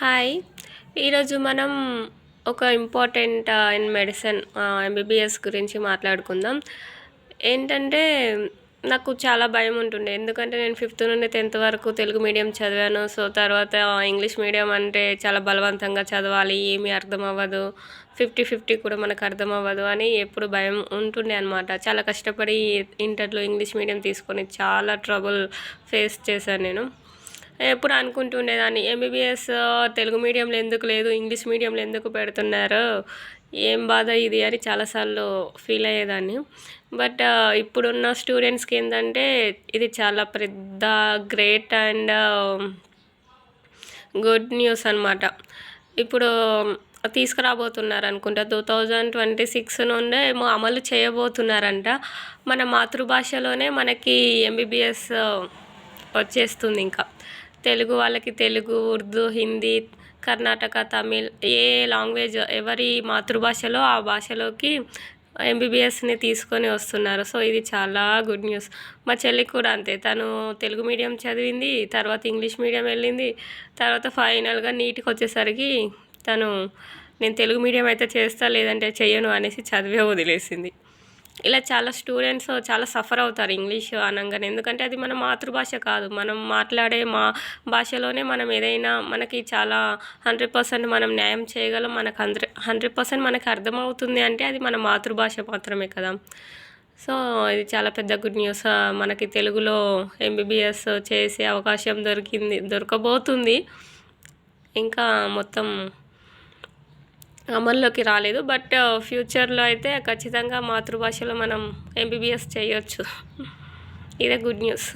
Hi. ఈరోజు మనం ఒక ఇంపార్టెంట్ ఇన్ మెడిసిన్ ఎంబీబీఎస్ గురించి మాట్లాడుకుందాం. ఏంటంటే నాకు చాలా భయం ఉంటుండే. ఎందుకంటే నేను ఫిఫ్త్ నుండి టెన్త్ వరకు తెలుగు మీడియం చదివాను. సో తర్వాత ఇంగ్లీష్ మీడియం అంటే చాలా బలవంతంగా చదవాలి. ఏమీ అర్థం అవ్వదు. ఫిఫ్టీ ఫిఫ్టీ కూడా మనకు అర్థం అవ్వదు అని ఎప్పుడు భయం ఉంటుండే అనమాట చాలా కష్టపడి ఇంటర్లో ఇంగ్లీష్ మీడియం తీసుకొని చాలా ట్రబుల్ ఫేస్ చేశాను నేను. ఎప్పుడు అనుకుంటుండేదాన్ని. ఎంబీబీఎస్ తెలుగు మీడియంలో ఎందుకు లేదు ఇంగ్లీష్ మీడియంలో ఎందుకు పెడుతున్నారు ఏం బాధ ఇది అని చాలాసార్లు ఫీల్ అయ్యేదాన్ని. బట్ ఇప్పుడున్న స్టూడెంట్స్కి ఏంటంటే ఇది చాలా పెద్ద గ్రేట్ అండ్ గుడ్ న్యూస్ అనమాట ఇప్పుడు తీసుకురాబోతున్నారు అనుకుంటా టూ థౌజండ్ ట్వంటీ సిక్స్ నుండే ఏమో అమలు చేయబోతున్నారంట. మన మాతృభాషలోనే మనకి ఎంబీబీఎస్ వచ్చేస్తుంది ఇంకా. తెలుగు వాళ్ళకి తెలుగు ఉర్దూ హిందీ కర్ణాటక తమిళ్ ఏ లాంగ్వేజ్ ఎవరి మాతృభాషలో ఆ భాషలోకి ఎంబీబీఎస్ని తీసుకొని వస్తున్నారు. సో ఇది చాలా గుడ్ న్యూస్. మా చెల్లి కూడా అంతే. తను తెలుగు మీడియం చదివింది తర్వాత ఇంగ్లీష్ మీడియం వెళ్ళింది తర్వాత ఫైనల్గా నీట్కి వచ్చేసరికి తను నేను తెలుగు మీడియం అయితే చేస్తా లేదంటే చెయ్యను అనేసి చదివే వదిలేసింది. ఇలా చాలా స్టూడెంట్స్ చాలా సఫర్ అవుతారు ఇంగ్లీష్ అనగానే. ఎందుకంటే అది మన మాతృభాష కాదు. మనం మాట్లాడే మా భాషలోనే మనం ఏదైనా మనకి చాలా హండ్రెడ్ పర్సెంట్ మనం న్యాయం చేయగలం. మనకు హండ్రెడ్ హండ్రెడ్ పర్సెంట్ మనకు అర్థమవుతుంది అంటే అది మన మాతృభాష మాత్రమే కదా. సో ఇది చాలా పెద్ద గుడ్ న్యూస్ మనకి తెలుగులో ఎంబీబీఎస్ చేసే అవకాశం దొరికింది దొరకబోతుంది. ఇంకా మొత్తం అమల్లోకి రాలేదు. బట్ ఫ్యూచర్లో అయితే ఖచ్చితంగా మాతృభాషలో మనం ఎంబీబీఎస్ చేయొచ్చు. ఇదే గుడ్ న్యూస్.